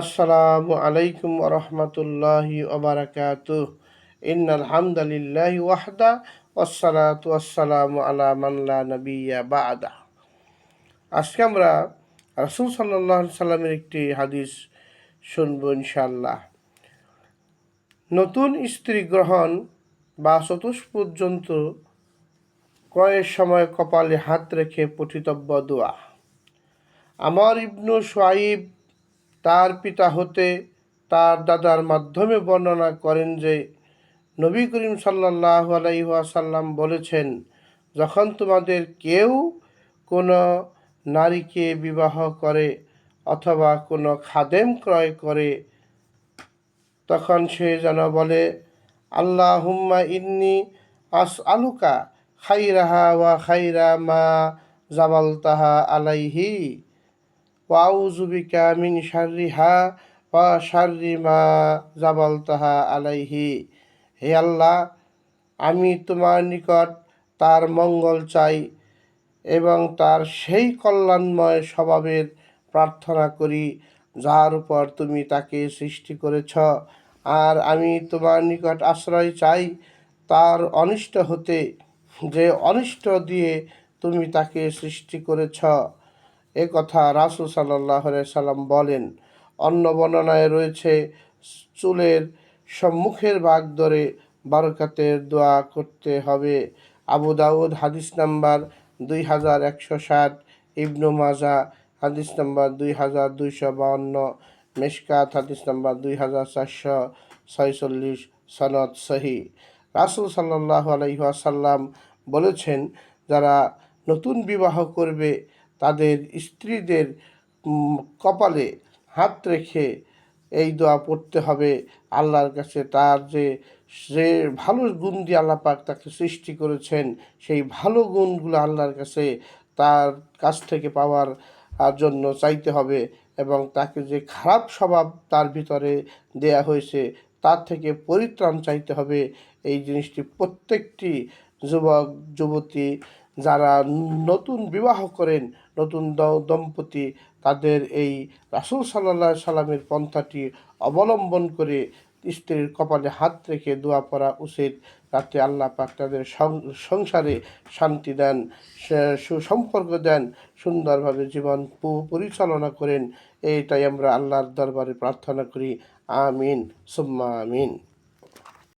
আসসালামু আলাইকুম রহমতুল্লাহি ওবরাকাত ইন আলহামদুলিল্লাহ ওয়াহদা ওয়াসসালাতু ওয়াসসালামু আলা মাল্লা নবিয়া বাদা। আজকে আমরা রাসূল সাল্লাল্লাহু সাল্লামের একটি হাদিস শুনব ইনশাআল্লাহ। নতুন স্ত্রী গ্রহণ বা চতুষ পর্যন্ত ক্রয়ের সময় কপালে হাত রেখে পঠিতব্য দোয়া। আমার ইবনু সোয়াইব তার পিতা হতে তার দাদার মাধ্যমে বর্ণনা করেন যে, নবী করিম সাল্লাহ আলাইসাল্লাম বলেছেন, যখন তোমাদের কেউ কোনো নারীকে বিবাহ করে অথবা কোনো খাদেম ক্রয় করে, তখন সে যেন বলে আল্লাহ হুম্মা ইন্নি আস আলুকা খাইরাহা ওয়া খাইরা মা জাবাল তাহা আলাইহি। ওয়াউজুবিকা মিন শাররিহা ওয়া শাররি মা জাবাল তাহা আলাইহি। হে আল্লাহ, আমি তোমার নিকট তার মঙ্গল চাই এবং তার সেই কল্যাণময় স্বভাবের প্রার্থনা করি, যার উপর তুমি তাকে সৃষ্টি করেছ। আর আমি তোমার নিকট আশ্রয় চাই তার অনিষ্ট হতে, যে অনিষ্ট দিয়ে তুমি তাকে সৃষ্টি করেছ। এ কথা রাসুল সাল্লাহ সাল্লাম বলেন অন্য বর্ণনায় রয়েছে চুলের সম্মুখের ভাগ ধরে বারকাতের দোয়া করতে হবে। আবু দাউদ হাদিস নাম্বার দুই হাজার একশো ষাট, ইবনু মাজা হাদিস নাম্বার দুই হাজার দুইশো বাউন্ন, মেশকাত হাদিস নাম্বার দুই হাজার চারশো ছয়চল্লিশ, সনদ সহি। রাসুল সাল্লাহ আলহিহাসাল্লাম বলেছেন, যারা নতুন বিবাহ করবে তাদের স্ত্রীদের কপালে হাত রেখে এই দোয়া পড়তে হবে। আল্লাহর কাছে তার যে যে ভালো গুণ দিয়ে আল্লাহ পাক তাকে সৃষ্টি করেছেন, সেই ভালো গুণগুলো আল্লাহর কাছে তার কাছ থেকে পাওয়ার জন্য চাইতে হবে এবং তাকে যে খারাপ স্বভাব তার ভিতরে দেয়া হয়েছে, তার থেকে পরিত্রাণ চাইতে হবে। এই জিনিসটি প্রত্যেকটি যুবক, যুবতী যারা নতুন বিবাহ করেন, নতুন দম্পতি, তাদের এই রাসুল সাল্লা সাল্লামের পন্থাটি অবলম্বন করে স্ত্রীর কপালে হাত রেখে দোয়া পড়া উচিত। যাতে আল্লাহ পাক তাদের সংসারে শান্তি দেন সুসম্পর্ক দেন, সুন্দরভাবে জীবন পরিচালনা করেন। এইটাই আমরা আল্লাহর দরবারে প্রার্থনা করি। আমিন। সুম্মা আমিন।